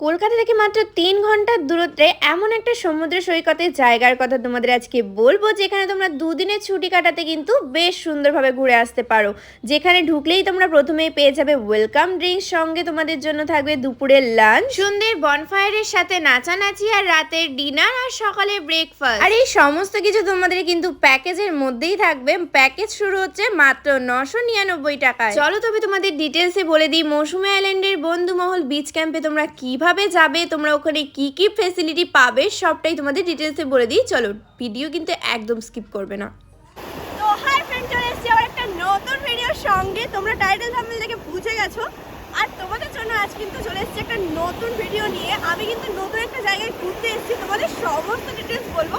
কলকাতা থেকে মাত্র তিন ঘণ্টার দূরত্বে এমন একটা সমুদ্র সৈকতের জায়গার কথা তোমাদের আজকে বলব, যেখানে তোমরা দুদিনের ছুটি কাটাতে কিন্তু বেশ সুন্দরভাবে ঘুরে আসতে পারো। যেখানে ঢুকলেই তোমরা প্রথমেই পেয়ে যাবে ওয়েলকাম ড্রিঙ্কস সঙ্গে তোমাদের জন্য থাকবে দুপুরের লাঞ্চ সন্ধ্যের বনফায়ারের সাথে নাচানাচি আর রাতের ডিনার আর সকালে ব্রেকফাস্ট আর এই সমস্ত কিছু তোমাদের কিন্তু প্যাকেজের মধ্যেই থাকবে। প্যাকেজ শুরু হচ্ছে মাত্র নশো নিরানব্বই টাকায়। চলো তবে তোমাদের ডিটেলসে বলে দিই, মৌসুমী আইল্যান্ডের বন্ধুমহল বিচ ক্যাম্পে তোমরা কীভাবে যাবে, তোমরা ওখানে কি কি ফেসিলিটি পাবে, সবটাই তোমাদের ডিটেলসে বলে দিই। চলো ভিডিও কিন্তু একদম স্কিপ করবে না। তো হাই ফ্রেন্ড চলে এসেছি আবার একটা নতুন ভিডিওর সঙ্গে। তোমরা টাইটেল থাম্বনেল দেখে বুঝে গেছো। আর তোমাদের জন্য আজ কিন্তু চলে এসেছি একটা নতুন ভিডিও নিয়ে। আমি কিন্তু নতুন একটা জায়গায় ঘুরতে এসেছি, তোমাদের সমস্ত ডিটেলস বলব।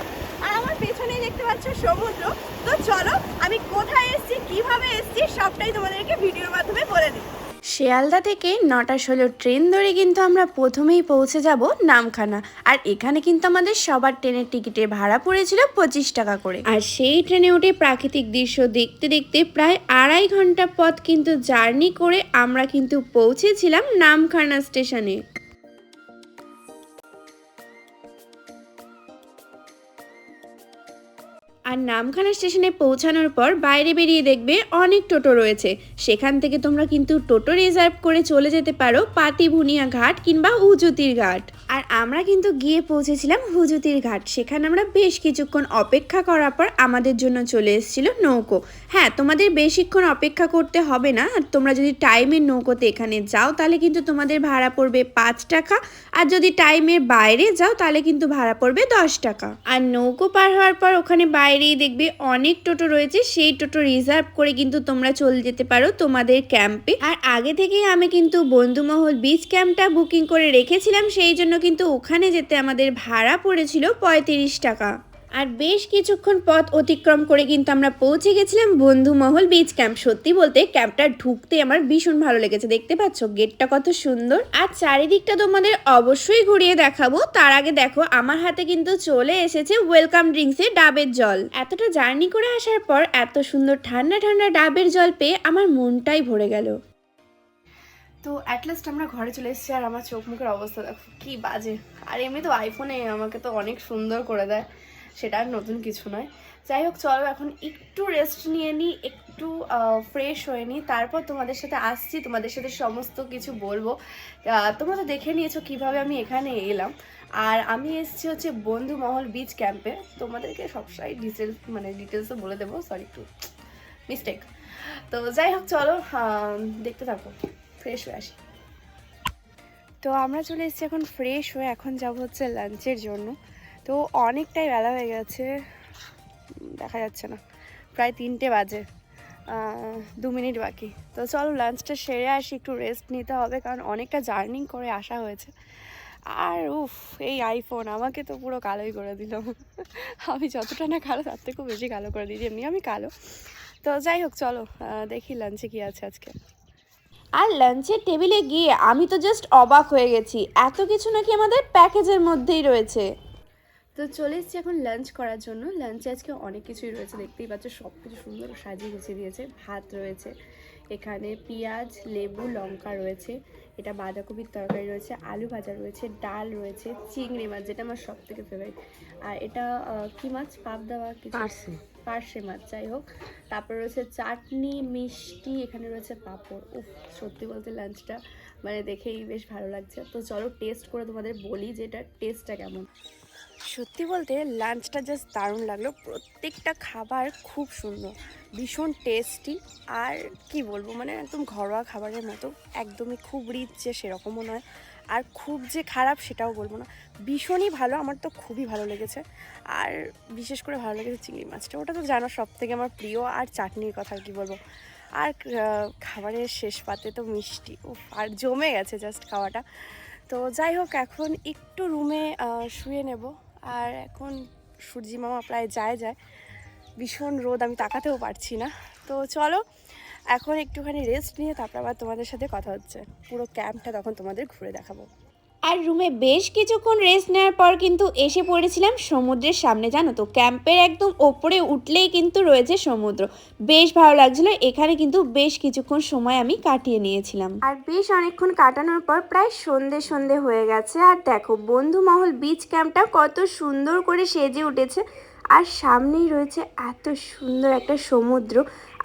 আর আমার পেছনেই দেখতে পাচ্ছ সমুদ্র। তো চলো, আমি কোথায় এসেছি, কীভাবে এসেছি, সবটাই তোমাদেরকে ভিডিওর মাধ্যমে বলে দিই। শিয়ালদা থেকে নটা ষোলো ট্রেন ধরে কিন্তু আমরা প্রথমেই পৌঁছে যাব নামখানা। আর এখানে কিন্তু আমাদের সবার ট্রেনের টিকিটের ভাড়া পড়েছিল পঁচিশ টাকা করে। আর সেই ট্রেনে উঠে প্রাকৃতিক দৃশ্য দেখতে দেখতে প্রায় আড়াই ঘণ্টা পথ কিন্তু জার্নি করে আমরা কিন্তু পৌঁছেছিলাম নামখানা স্টেশনে। আর নামখানা স্টেশনে পৌঁছানোর পর বাইরে বেরিয়ে দেখবে অনেক টোটো রয়েছে। সেখান থেকে তোমরা কিন্তু টোটো রিজার্ভ করে চলে যেতে পারো পাতিভুনিয়া ঘাট কিংবা হুজুতির ঘাট। আর আমরা কিন্তু গিয়ে পৌঁছেছিলাম হুজুতির ঘাট। সেখানে আমরা বেশ কিছুক্ষণ অপেক্ষা করার পর আমাদের জন্য চলে এসেছিল নৌকো। হ্যাঁ তোমাদের বেশিক্ষণ অপেক্ষা করতে হবে না। আর তোমরা যদি টাইমের নৌকোতে এখানে যাও, তাহলে কিন্তু তোমাদের ভাড়া পড়বে পাঁচ টাকা। আর যদি টাইমের বাইরে যাও, তাহলে কিন্তু ভাড়া পড়বে দশ টাকা। আর নৌকো পার হওয়ার পর ওখানে বাইরেই দেখবে অনেক টোটো রয়েছে, সেই টোটো রিজার্ভ করে কিন্তু তোমরা চলে যেতে পারো তোমাদের ক্যাম্পে আর আগে থেকেই আমি কিন্তু বন্ধুমহল বিচ ক্যাম্পটা বুকিং করে রেখেছিলাম, সেই জন্য কিন্তু ওখানে যেতে আমাদের ভাড়া পড়েছিল পঁয়ত্রিশ টাকা। আর বেশ কিছুক্ষণ পথ অতিক্রম করে কিন্তু আমরা পৌঁছে গেছিলাম বন্ধুমহল বিচ ক্যাম্প সত্যি বলতে ক্যাম্পটা ঢুকতে আমার ভীষণ ভালো লেগেছে, দেখতে পাচ্ছ? গেটটা কত সুন্দর। আর চারিদিকটা তোমাদের অবশ্যই ঘুরিয়ে দেখাবো। তার আগে দেখো, আমার হাতে কিন্তু চলে এসেছে ওয়েলকাম ড্রিঙ্কসের ডাবের জল। এতটা জার্নি করে আসার পর এত সুন্দর ঠান্ডা ঠান্ডা ডাবের জল পেয়ে আমার মনটাই ভরে গেল। তো অ্যাটলাস্ট আমরা ঘরে চলে এসেছি আর আমার চোখ মুখের অবস্থা দেখো, কি বাজে। আর এমনি তো আইফোনে আমাকে তো অনেক সুন্দর করে দেয়। সেটা আর নতুন কিছু নয়। যাই হোক, চলো এখন একটু রেস্ট নিয়ে নিই, একটু ফ্রেশ হয়ে নিই। তারপর তোমাদের সাথে আসছি, তোমাদের সাথে সমস্ত কিছু বলব। তোমরা তো দেখে নিয়েছো কীভাবে আমি এখানে এলাম। আর আমি এসেছি হচ্ছে বন্ধু মহল বিচ ক্যাম্পে তোমাদেরকে সবসময় ডিটেলস মানে ডিটেলসও বলে দেবো সরি একটু মিস্টেক তো যাই হোক, চলো দেখতে থাকো ফ্রেশ হয়ে আসি। তো আমরা চলে এসেছি এখন ফ্রেশ হয়ে এখন যাব হচ্ছে লাঞ্চের জন্য। তো অনেকটাই বেলা হয়ে গেছে। দেখা যাচ্ছে না। প্রায় তিনটে বাজে। দু মিনিট বাকি। তো চলো লাঞ্চটা সেরে আসি, একটু রেস্ট নিতে হবে, কারণ অনেকটা জার্নি করে আসা হয়েছে। আর উফ, এই আইফোন আমাকে তো পুরো কালোই করে দিল। আমি যতটা না কালো, তার থেকেও বেশি কালো করে দিই এমনি আমি কালো। তো যাই হোক, চলো দেখি লাঞ্চে কী আছে আজকে। আর লাঞ্চের টেবিলে গিয়ে আমি তো জাস্ট অবাক হয়ে গেছি। এত কিছু নাকি আমাদের প্যাকেজের মধ্যেই রয়েছে। তো চলে এসেছি এখন লাঞ্চ করার জন্য। লাঞ্চে আজকে অনেক কিছুই রয়েছে দেখতেই পাচ্ছ সব কিছু সুন্দর সাজিয়ে গুছিয়ে দিয়েছে। ভাত রয়েছে এখানে পেঁয়াজ লেবু লঙ্কা রয়েছে এটা বাঁধাকপির তরকারি রয়েছে আলু ভাজা রয়েছে ডাল রয়েছে চিংড়ি মাছ যেটা আমার সব থেকে ফেভারিট আর এটা কি মাছ? পাপ দেওয়া কিছু? পার্সে। পার্শে মাছ যাই হোক। তারপর রয়েছে চাটনি মিষ্টি এখানে রয়েছে পাঁপড়। উফ সত্যি বলতে লাঞ্চটা মানে দেখেই বেশ ভালো লাগছে। তো চলো টেস্ট করে তোমাদের বলি যে এটার টেস্টটা কেমন। সত্যি বলতে লাঞ্চটা জাস্ট দারুণ লাগল। প্রত্যেকটা খাবার খুব সুন্দর, ভীষণ টেস্টি আর কি বলব মানে একদম ঘরোয়া খাবারের মতো, একদমই খুব রিচ যে সেরকমও নয়। আর খুব যে খারাপ সেটাও বলব না, ভীষণই ভালো, আমার তো খুবই ভালো লেগেছে। আর বিশেষ করে ভালো লেগেছে চিংড়ি মাছটা, ওটা তো জানো সব থেকে আমার প্রিয়, আর চাটনির কথা কি বলব। আর খাবারের শেষ পাতে তো মিষ্টি, উফ, আর জমে গেছে জাস্ট খাওয়াটা। তো যাই হোক, এখন একটু রুমে শুয়ে নেব। আর এখন সূর্যি মামা প্রায় যায় যায়। ভীষণ রোদ, আমি তাকাতেও পারছি না। তো চলো, এখন একটুখানি রেস্ট নিয়ে তারপর আবার তোমাদের সাথে কথা হচ্ছে। পুরো ক্যাম্পটা তখন তোমাদের ঘুরে দেখাবো। আর রুমে বেশ কিছুক্ষণ রেস্ট নেওয়ার পর কিন্তু এসে পড়েছিলাম সমুদ্রের সামনে, জানো তো? ক্যাম্পের একদম ওপরে উঠলেই কিন্তু রয়েছে সমুদ্র। বেশ ভালো লাগছিল, এখানে কিন্তু বেশ কিছুক্ষণ সময় আমি কাটিয়ে নিয়েছিলাম। আর বেশ অনেকক্ষণ কাটানোর পর প্রায় সন্ধে সন্ধে হয়ে গেছে। আর দেখো বন্ধু মহল বিচ ক্যাম্পটা কত সুন্দর করে সেজে উঠেছে। আর সামনেই রয়েছে এত সুন্দর একটা সমুদ্র।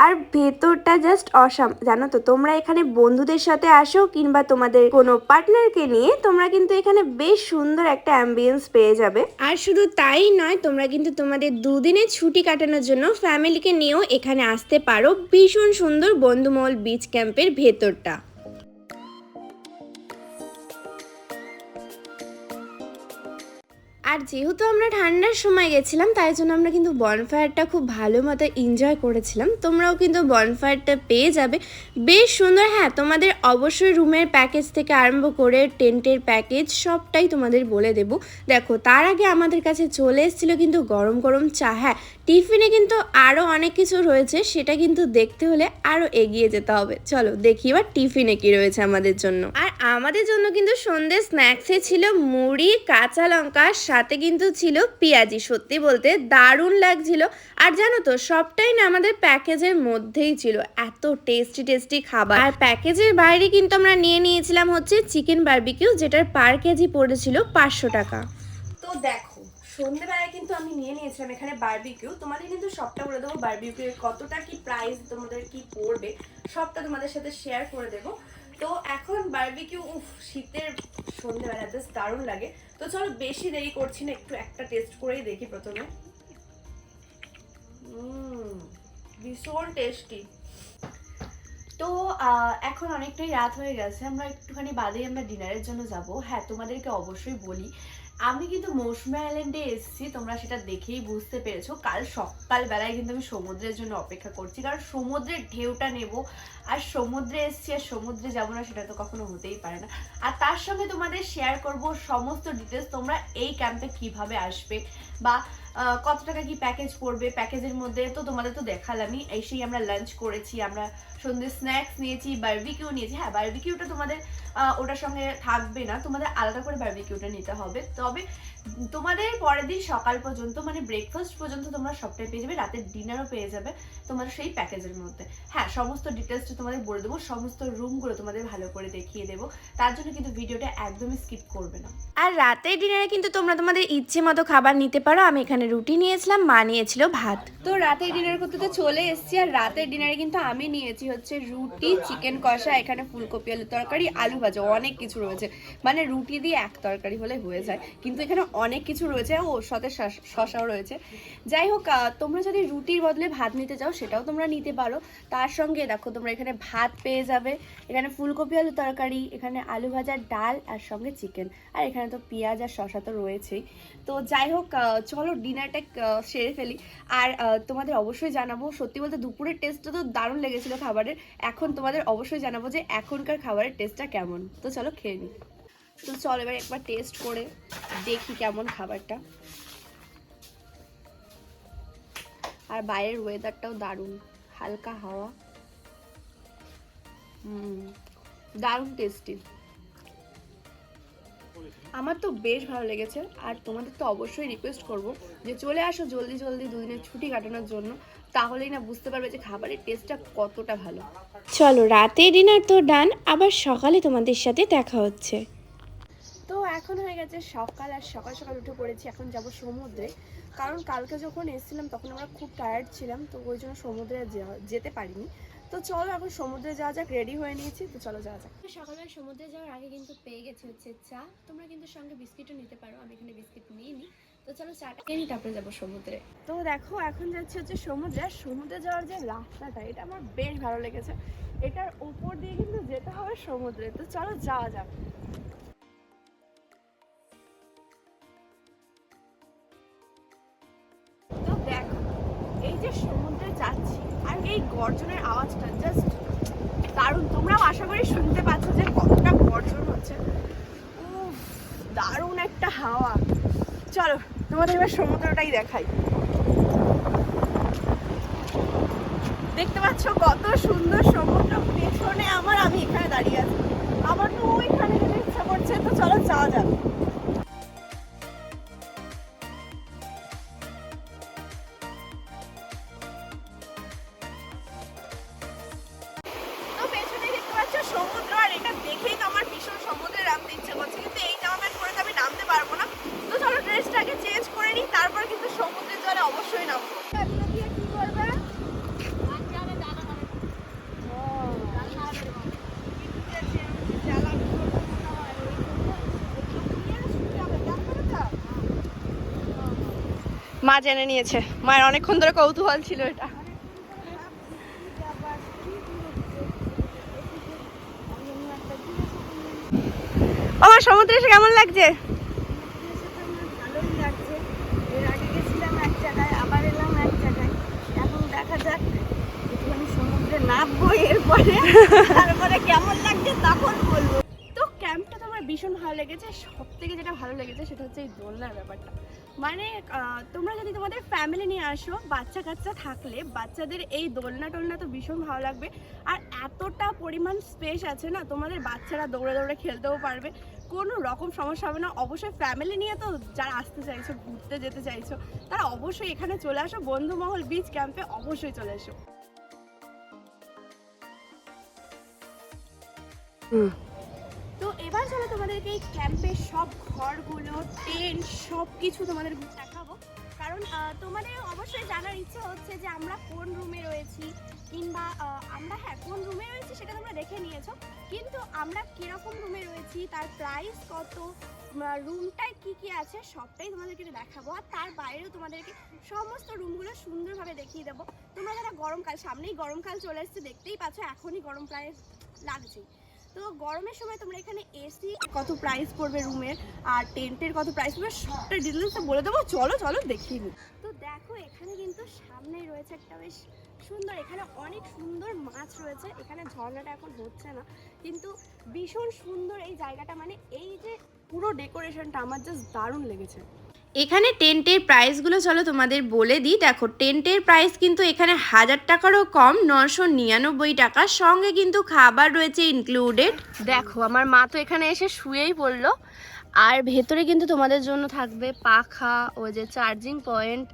আর ভেতরটা জাস্ট অসাম, জানো তো? তোমরা এখানে বন্ধুদের সাথে আসো কিংবা তোমাদের কোনো পার্টনারকে নিয়ে, তোমরা কিন্তু এখানে বেশ সুন্দর একটা অ্যাম্বিয়েন্স পেয়ে যাবে। আর শুধু তাই নয়, তোমরা কিন্তু তোমাদের দুদিনের ছুটি কাটানোর জন্য ফ্যামিলিকে নিয়েও এখানে আসতে পারো ভীষণ সুন্দর বন্ধুমহল বিচ ক্যাম্পের ভেতরটা। আর যেহেতু আমরা ঠান্ডার সময় গেছিলাম, তাই জন্য আমরা কিন্তু বনফায়ারটা খুব ভালো মতো এনজয় করেছিলাম। তোমরাও কিন্তু বনফায়ারটা পেয়ে যাবে। বেশ সুন্দর হ্যাঁ তোমাদের অবশ্যই রুমের প্যাকেজ থেকে আরম্ভ করে টেন্টের প্যাকেজ সবটাই তোমাদের বলে দেব। দেখো, তার আগে আমাদের কাছে চলে এসেছিল কিন্তু গরম গরম চা। হ্যাঁ টিফিনে কিন্তু আরও অনেক কিছু রয়েছে, সেটা কিন্তু দেখতে হলে আরও এগিয়ে যেতে হবে। চলো, দেখি এবার টিফিনে কি রয়েছে আমাদের জন্য। আর আমাদের জন্য কিন্তু সন্ধ্যে স্ন্যাক্সে ছিল মুড়ি, কাঁচা লঙ্কা সাথে কিন্তু ছিল পেঁয়াজি, সত্যি বলতে দারুণ লাগছিল। আর জানো তো, সবটাই না আমাদের প্যাকেজের মধ্যেই ছিল, এত টেস্টি টেস্টি খাবার। আর প্যাকেজের বাইরে কিন্তু আমরা নিয়ে নিয়েছিলাম হচ্ছে চিকেন বার্বিকিউ যেটার পার কেজি পড়েছিল পাঁচশো টাকা। তো দেখো, সন্ধ্যেবেলায় কিন্তু আমি নিয়ে নিয়েছিলাম এখানে বারবিকিউ তোমাদের কিন্তু সবটা বলে দেবো বারবিকিউ কতটা কি প্রাইস তোমাদের কি পড়বে, সবটা তোমাদের সাথে শেয়ার করে দেবো। তো এখন বারবিকিউ উফ, শীতের সন্ধ্যেবেলা, বেশ দারুণ লাগে। তো চলো, বেশি দেরি করছি না, একটু একটা টেস্ট করেই দেখি প্রথমে। ভীষণ টেস্টি তো এখন অনেকটাই রাত হয়ে গেছে, আমরা একটুখানি বাদেই আমরা ডিনারের জন্য যাব। হ্যাঁ তোমাদেরকে অবশ্যই বলি আমি কিন্তু মৌসুমী আইল্যান্ডে এসেছি, তোমরা সেটা দেখেই বুঝতে পেরেছ। কাল সকালবেলায় কিন্তু আমি সমুদ্রের জন্য অপেক্ষা করছি, কারণ সমুদ্রের ঢেউটা নেব, আর সমুদ্রে এসছি আর সমুদ্রে যাব না সেটা তো কখনো হতেই পারে না। আর তার সঙ্গে তোমাদের শেয়ার করব সমস্ত ডিটেলস তোমরা এই ক্যাম্পে কীভাবে আসবে বা কত টাকা কি প্যাকেজ পড়বে? প্যাকেজের মধ্যে তো তোমাদের তো দেখালামই। এসেই আমরা লাঞ্চ করেছি, আমরা সন্ধ্যে স্ন্যাক্স নিয়েছি বারবিকিউ নিয়েছি। হ্যাঁ বারবিকিউটা তোমাদের ওটার সঙ্গে থাকবে না। তোমাদের আলাদা করে বার্বিকিউটা নিতে হবে। তবে তোমাদের পরের দিন সকাল পর্যন্ত মানে ব্রেকফাস্ট পর্যন্ত তোমরা সবটাই পেয়ে যাবে রাতের ডিনারও পেয়ে যাবে তোমাদের সেই প্যাকেজের মধ্যে। হ্যাঁ সমস্ত ডিটেলসটা তোমাদের বলে দেবো সমস্ত রুমগুলো তোমাদের ভালো করে দেখিয়ে দেবো। তার জন্য কিন্তু ভিডিওটা একদমই স্কিপ করবে না। আর রাতের ডিনারে কিন্তু তোমরা তোমাদের ইচ্ছে মতো খাবার নিতে পারো। আমি এখানে রুটি নিয়েছিলাম মা নিয়েছিল ভাত। তো রাতের ডিনার করতে তো চলে এসেছি আর রাতের ডিনারে কিন্তু আমি নিয়েছি হচ্ছে রুটি চিকেন কষা এখানে ফুলকপি আলু তরকারি আলু ভাজা অনেক কিছু রয়েছে। মানে রুটি দিয়ে এক তরকারি হলে হয়ে যায়। কিন্তু এখানে অনেক কিছু রয়েছে ও সাথে শসাও রয়েছে। যাই হোক তোমরা যদি রুটির বদলে ভাত নিতে চাও, সেটাও তোমরা নিতে পারো। তার সঙ্গে দেখো, তোমরা এখানে ভাত পেয়ে যাবে। এখানে ফুলকপি, আলু তরকারি, এখানে আলু ভাজার ডাল, আর সঙ্গে চিকেন। আর এখানে তো পেঁয়াজ আর শসা তো রয়েছেই। তো যাই হোক চলো ডিনারটা সেরে ফেলি। আর তোমাদের অবশ্যই জানাব, সত্যি বলতে দুপুরের টেস্টটা তো দারুণ লেগেছিল খাবারের। এখন তোমাদের অবশ্যই জানাব যে এখনকার খাবারের টেস্টটা কেমন। তো চলো খেয়ে নিই তো চলো এবার একবার টেস্ট করে দেখি কেমন খাবারটা। আর বাইরের ওয়েদারটাও দারুণ, হালকা হাওয়া। দারুণ টেস্টি আমার তো বেশ ভালো লেগেছে, আর তোমাদের তো অবশ্যই রিকোয়েস্ট করব যে চলে আসো জলদি জলদি দুদিনের ছুটি কাটানোর জন্য, তাহলেই না বুঝতে পারবে যে খাবারের টেস্টটা কতটা ভালো। চলো, রাতের ডিনার তো ডান আবার সকালে তোমাদের সাথে দেখা হচ্ছে। এখন হয়ে গেছে সকাল আর সকাল সকাল উঠে পড়েছি এখন যাব সমুদ্রে। কারণ কালকে যখন এসেছিলাম তখন আমরা খুব টায়ার্ড ছিলাম তো ওই জন্য সমুদ্রে যেতে পারিনি। তো চলো এখন সমুদ্রে যাওয়া যাক রেডি হয়ে নিয়েছি তো চলো যাওয়া যাক। সকালবেলা সমুদ্রে যাওয়ার আগে কিন্তু পেয়ে গেছে হচ্ছে চা। তোমরা কিন্তু সঙ্গে বিস্কিটও নিতে পারো আমি এখানে বিস্কিট নিয়ে নিইনি। তো চলো চাটা নিই তারপরে যাব সমুদ্রে। তো দেখো এখন যাচ্ছি হচ্ছে সমুদ্রে আর সমুদ্রে যাওয়ার যে রাস্তাটা এটা আমার বেশ ভালো লেগেছে। এটার উপর দিয়ে কিন্তু যেতে হবে সমুদ্রে তো চলো যাওয়া যাক। এই গর্জনের আওয়াজটা জাস্ট দারুণ। তোমরাও আশা করি শুনতে পাচ্ছ যে কতটা গর্জন হচ্ছে। দারুণ একটা হাওয়া। চলো, তোমাদের এবার সমুদ্রটাই দেখাই। দেখতে পাচ্ছ কত সুন্দর সমুদ্র। পেছনে আমার, আমি এখানে দাঁড়িয়ে আছি। আমার তো ওইখানে যেতে ইচ্ছা করছে, তো চলো যাওয়া যাক। মা জেনে নিয়েছে। মায়ের অনেকক্ষণ ধরে কৌতূহল ছিল এটা। আমার সমুদ্রে এসে কেমন লাগছে? তো ক্যাম্পটা তো আমার ভীষণ ভালো লেগেছে। সব থেকে যেটা ভালো লেগেছে সেটা হচ্ছে এই দোলনার ব্যাপারটা। মানে তোমরা যদি তোমাদের ফ্যামিলি নিয়ে আসো বাচ্চা কাচ্চা থাকলে বাচ্চাদের এই দোলনা টোলনা তো ভীষণ ভালো লাগবে। আর এতটা পরিমাণ স্পেস আছে না, তোমাদের বাচ্চারা দৌড়ে দৌড়ে খেলতেও পারবে। কোনো রকম সমস্যা হবে না। অবশ্যই ফ্যামিলি নিয়ে তো যারা আসতে চাইছো, ঘুরতে যেতে চাইছো, তারা অবশ্যই এখানে চলে আসো। বন্ধুমহল বিচ ক্যাম্পে অবশ্যই চলে এসো। তো এবার চলো তোমাদেরকে এই ক্যাম্পের সব ঘরগুলো টেন্ট সব কিছু তোমাদের দেখাবো। কারণ তোমাদের অবশ্যই জানার ইচ্ছে হচ্ছে যে আমরা কোন রুমে রয়েছি, কিংবা আমরা হ্যাঁ কোন রুমে রয়েছি সেটা তোমরা দেখে নিয়েছো। কিন্তু আমরা কীরকম রুমে রয়েছি, তার প্রাইস কত রুমটায় কি কি আছে, সবটাই তোমাদেরকে দেখাবো। আর তার বাইরেও তোমাদেরকে সমস্ত রুমগুলো সুন্দরভাবে দেখিয়ে দেবো। তোমরা যারা গরমকাল, সামনেই গরমকাল চলে এসছে, দেখতেই পাচ্ছ এখনই গরম প্রায় লাগছেই। তো গরমের সময় তোমরা এখানে এসি কত প্রাইস পড়বে রুমের আর টেন্টের কত প্রাইস পড়বে? সবটা ডিটেলসে বলে দেবো। চলো চলো, দেখিয়ে তো দেখো, এখানে কিন্তু সামনেই রয়েছে একটা বেশ সুন্দর, এখানে অনেক সুন্দর মাছ রয়েছে। এখানে ঝর্ণাটা এখন হচ্ছে না। কিন্তু ভীষণ সুন্দর এই জায়গাটা। মানে এই যে পুরো ডেকোরেশনটা আমার জাস্ট দারুণ লেগেছে। এখানে টেন্টের প্রাইসগুলো চলো তোমাদের বলে দিই। দেখো, টেন্টের প্রাইস কিন্তু এখানে হাজার টাকারও কম, নশো নিরানব্বই টাকা। সঙ্গে কিন্তু খাবার রয়েছে ইনক্লুডেড দেখো, আমার মা তো এখানে এসে শুয়েই পড়ল। আর ভেতরে কিন্তু তোমাদের জন্য থাকবে পাখা ও যে চার্জিং পয়েন্ট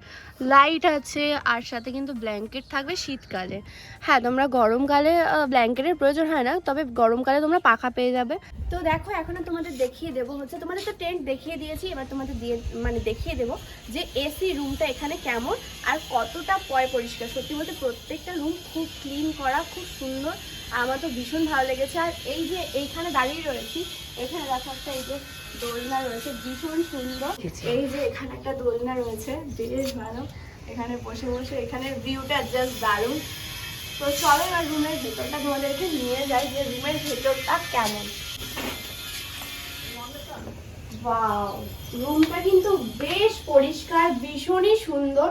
লাইট আছে, আর সাথে কিন্তু ব্ল্যাঙ্কেট থাকবে শীতকালে। হ্যাঁ তোমরা গরমকালে ব্ল্যাঙ্কেটের প্রয়োজন হয় না, তবে গরমকালে তোমরা পাখা পেয়ে যাবে। তো দেখো, এখনও তোমাদের দেখিয়ে দেবো হচ্ছে, তোমাদের তো টেন্ট দেখিয়ে দিয়েছি, এবার তোমাদের দিয়ে মানে দেখিয়ে দেবো যে এসি রুমটা এখানে কেমন আর কতটা পয় পরিষ্কার। সত্যি বলতে প্রত্যেকটা রুম খুব ক্লিন করা, খুব সুন্দর। আমার তো ভীষণ ভালো লেগেছে। আর এই যে এইখানে দাঁড়িয়ে রয়েছি এখানে দেখো একটা এই যে দোলনা রয়েছে ভীষণ সুন্দর। এই যে এখানে একটা দোলনা রয়েছে বেশ ভালো। এখানে বসে বসে এখানে ভিউটা জাস্ট দারুণ। তো চলো এবার রুমের ভেতরটা তোমাদেরকে নিয়ে যাই যে রুমের ভেতরটা কেমন। রুমটা কিন্তু বেশ পরিষ্কার ভীষণই সুন্দর।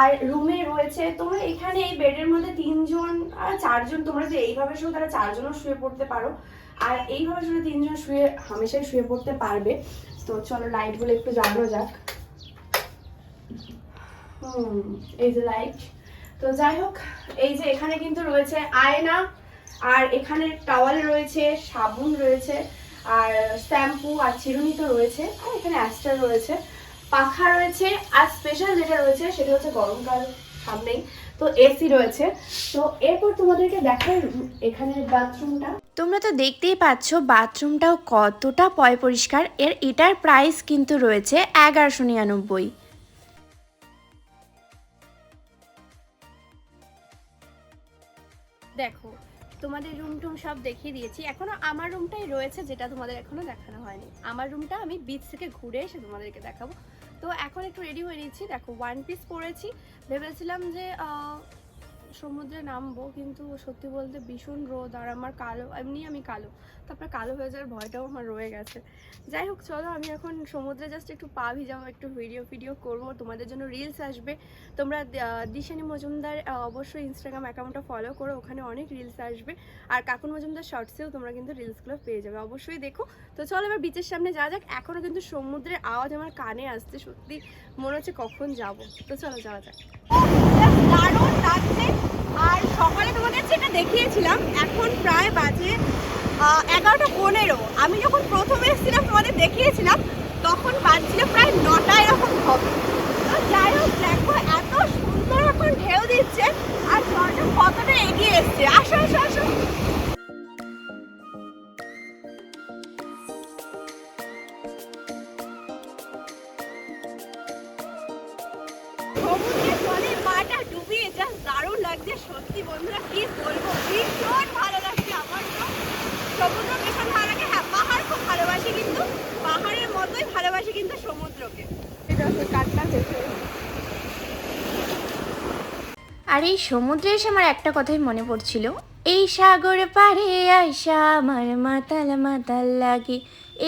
আর রুমে রয়েছে তোমরা এখানে এই বেডের মধ্যে তিনজন আর চারজন, তোমরা যে এইভাবে শুয়ে তারা চারজনও শুয়ে পড়তে পারো। আর এইভাবে শুয়ে তিনজন শুয়ে, হামেশাই শুয়ে পড়তে পারবে। তো চলো লাইটগুলো একটু জ্বালানো যাক। হুম, এই যে লাইট। তো যাই হোক, এই যে এখানে কিন্তু রয়েছে আয়না, আর এখানে টাওয়াল রয়েছে, সাবুন রয়েছে, আর শ্যাম্পু আর চিরুনি তো রয়েছে, আর এখানে অ্যাস্টার রয়েছে। পাখা রয়েছে আর স্পেশাল যেটা রয়েছে সেটা হচ্ছে গরমকাল সামনেই। তো এসি রয়েছে। তো এরপর তোমাদেরকে দেখাই এখানের বাথরুমটা তোমরা তো দেখতেই পাচ্ছ বাথরুমটাও কতটা পয় পরিষ্কার। এর এটার প্রাইস কিন্তু রয়েছে এগারোশো নিরানব্বই। দেখো তোমাদের রুম টুম সব দেখিয়ে দিয়েছি। এখনও আমার রুমটাই রয়েছে যেটা তোমাদের এখনও দেখানো হয়নি। আমার রুমটা আমি বিচ থেকে ঘুরে এসে তোমাদেরকে দেখাবো। তো এখন একটু রেডি হয়ে নিচ্ছি। দেখো ওয়ান পিস পরেছি ভেবেছিলাম যে সমুদ্রে নামবো, কিন্তু সত্যি বলতে ভীষণ রোদ আর আমার কালো, এমনি আমি কালো। তারপর কালো হয়ে যাওয়ার ভয়টাও আমার রয়ে গেছে। যাই হোক, চলো আমি এখন সমুদ্রে জাস্ট একটু পা ভিজাবো, একটু ভিডিও ভিডিও করব, তোমাদের জন্য রিলস আসবে। তোমরা দিশানি মজুমদার অবশ্যই ইনস্টাগ্রাম অ্যাকাউন্টটা ফলো করো, ওখানে অনেক রিলস আসবে। আর কাকুন মজুমদার শর্টসেও তোমরা কিন্তু রিলসগুলো পেয়ে যাবে, অবশ্যই দেখো। তো চলো এবার বিচের সামনে যাওয়া যাক এখনও কিন্তু সমুদ্রের আওয়াজ আমার কানে আসছে, সত্যি মনে হচ্ছে কখন যাব। তো চলো যাওয়া যাক। দারুণ লাগছে। আর সকালে তোমাদের যেটা দেখিয়েছিলাম, এখন প্রায় বাজে এগারোটা পনেরো। আমি যখন প্রথম এসেছিলাম তোমাদের দেখিয়েছিলাম, তখন বাজছিল প্রায় নটা এরকম হবে। তো যাই হোক, দেখো এত সুন্দর এখন ঢেউ দিচ্ছে, আর জলটা কতটা এগিয়ে এসছে। আসো আসো আসো। ডুবিয়ে দারুণ লাগছে, সত্যি বন্ধুরা, কি বলব? ভীষণ ভালো লাগছে আমার তো সমুদ্র ভীষণ ভালো লাগে। হ্যাঁ পাহাড় খুব ভালোবাসি কিন্তু, পাহাড়ের মতোই ভালোবাসি কিন্তু সমুদ্রকে। আর এই সমুদ্রে এসে আমার একটা কথাই মনে পড়ছিল। এই সাগর পারে আইসা আমার মাতাল মাতাল লাগে।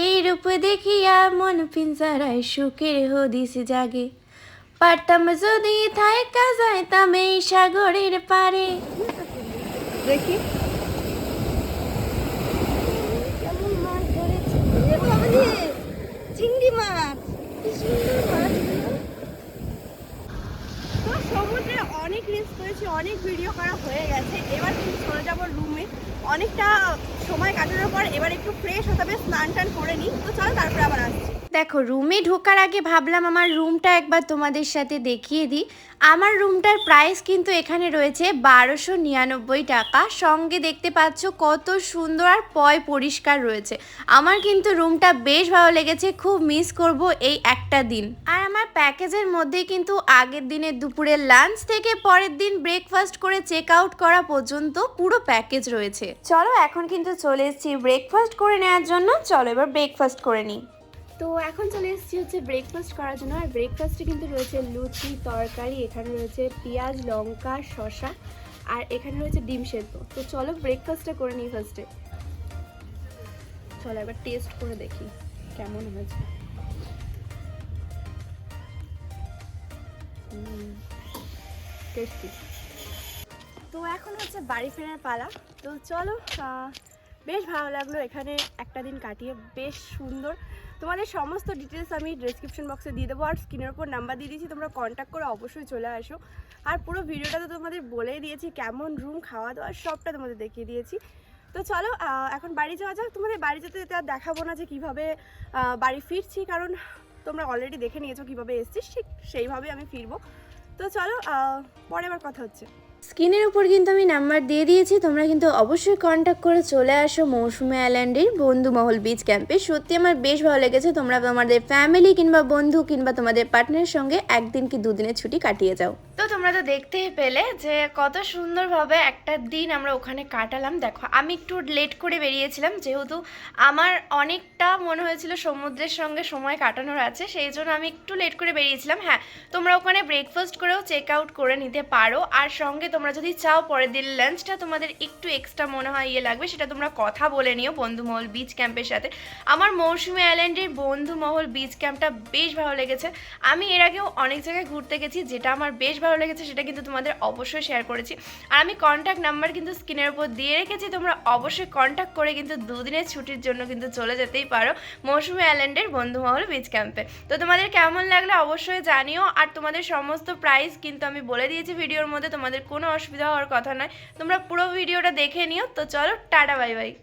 এই রূপ দেখিয়া মন পিঞ্জারায় সুখের হদিস জাগে। পারতাম যদি থাইকা যাইতাম এই সাগরের পারে দেখি। চিংড়ি মাছ। সমুদ্রে অনেক রিলস করেছি অনেক ভিডিও করা হয়ে গেছে। এবার কিন্তু চলে যাব রুমে অনেকটা সময় কাটানোর পর এবার একটু ফ্রেশ হতে হবে স্নান টান করে নিই। তো চলো তারপরে আবার আসছি। দেখো রুমে ঢোকার আগে ভাবলাম আমার রুমটা একবার তোমাদের সাথে দেখিয়ে দিই। আমার রুমটার প্রাইস কিন্তু এখানে রয়েছে বারোশো নিরানব্বই টাকা। সঙ্গে দেখতে পাচ্ছ কত সুন্দর আর পয় পরিষ্কার রয়েছে। আমার কিন্তু রুমটা বেশ ভালো লেগেছে, খুব মিস করব এই একটা দিন। আর আমার প্যাকেজের মধ্যে কিন্তু আগের দিনের দুপুরের লাঞ্চ থেকে পরের দিন ব্রেকফাস্ট করে চেক আউট করা পর্যন্ত পুরো প্যাকেজ রয়েছে। চলো, এখন কিন্তু চলে এসেছি ব্রেকফাস্ট করে নেওয়ার জন্য। চলো, এবার ব্রেকফাস্ট করে নিই। তো এখন চলে এসেছি হচ্ছে ব্রেকফাস্ট করার জন্য। আর ব্রেকফাস্টে কিন্তু রয়েছে লুচি, তরকারি, এখানে রয়েছে পেঁয়াজ, লঙ্কা, শসা, আর এখানে রয়েছে ডিম সেদ্ধ। তো চলো ব্রেকফাস্টটা করে নিই ফার্স্টে চলো একবার টেস্ট করে দেখি কেমন হয়েছে। টেস্টি তো এখন হচ্ছে বাড়ি ফেরার পালা। তো চলো বেশ ভালো লাগল এখানে একটা দিন কাটিয়ে। বেশ সুন্দর। তোমাদের সমস্ত ডিটেলস আমি ডিসক্রিপশন বক্সে দিয়ে দেবো আর স্ক্রিনের ওপর নাম্বার দিয়ে দিয়েছি, তোমরা কন্ট্যাক্ট করে অবশ্যই চলে আসো। আর পুরো ভিডিওটা তো তোমাদের বলেই দিয়েছি, কেমন রুম খাওয়া দাওয়া, সবটা তোমাদের দেখিয়ে দিয়েছি। তো চলো এখন বাড়ি যাওয়া যাক। তোমাদের বাড়ি যেতে যেতে আর দেখাবো না যে কীভাবে বাড়ি ফিরছি, কারণ তোমরা অলরেডি দেখে নিয়েছো কীভাবে এসছিস, ঠিক সেইভাবে আমি ফিরবো। তো চলো পরে আবার কথা হচ্ছে। স্ক্রিনের উপর কিন্তু আমি নাম্বার দিয়ে দিয়েছি, তোমরা কিন্তু অবশ্যই কন্ট্যাক্ট করে চলে আসো মৌসুমি আইল্যান্ডের বন্ধুমহল বিচ ক্যাম্পে সত্যি আমার বেশ ভালো লেগেছে, তোমরা তোমাদের ফ্যামিলি কিংবা বন্ধু কিংবা তোমাদের পার্টনারের সঙ্গে একদিন কি দুদিনের ছুটি কাটিয়ে যাও। তো তোমরা তো দেখতেই পেলে যে কত সুন্দরভাবে একটা দিন আমরা ওখানে কাটালাম। দেখো, আমি একটু লেট করে বেরিয়েছিলাম, যেহেতু আমার অনেকটা মনে হয়েছিল সমুদ্রের সঙ্গে সময় কাটানোর আছে, সেই জন্য আমি একটু লেট করে বেরিয়েছিলাম। হ্যাঁ তোমরা ওখানে ব্রেকফাস্ট করেও চেক আউট করে নিতে পারো। আর সঙ্গে তোমরা যদি চাও পরের দিন লাঞ্চটা তোমাদের একটু এক্সট্রা মনে হয় ইয়ে লাগবে, সেটা তোমরা কথা বলে নিও বন্ধুমহল বিচ ক্যাম্পের সাথে। আমার মৌসুমী আইল্যান্ডের বন্ধুমহল বিচ ক্যাম্পটা বেশ ভালো লেগেছে। আমি এর আগেও অনেক জায়গায় ঘুরতে গেছি, যেটা আমার বেশ ভালো লেগেছে, সেটা কিন্তু তোমাদের অবশ্যই শেয়ার করেছি। আর আমি কন্ট্যাক্ট নাম্বার কিন্তু স্ক্রিনের উপর দিয়ে রেখেছি, তোমরা অবশ্যই কন্ট্যাক্ট করে কিন্তু দুদিনের ছুটির জন্য কিন্তু চলে যেতেই পারো মৌসুমী আইল্যান্ডের বন্ধুমহল বিচ ক্যাম্পে তো তোমাদের কেমন লাগল অবশ্যই জানিও, আর তোমাদের সমস্ত প্রাইস কিন্তু আমি বলে দিয়েছি ভিডিওর মধ্যে, তোমাদের কোনো অসুবিধা হওয়ার কথা নয়। তোমরা পুরো ভিডিওটা দেখে নিও। তো চলো, টাটা, বাই বাই।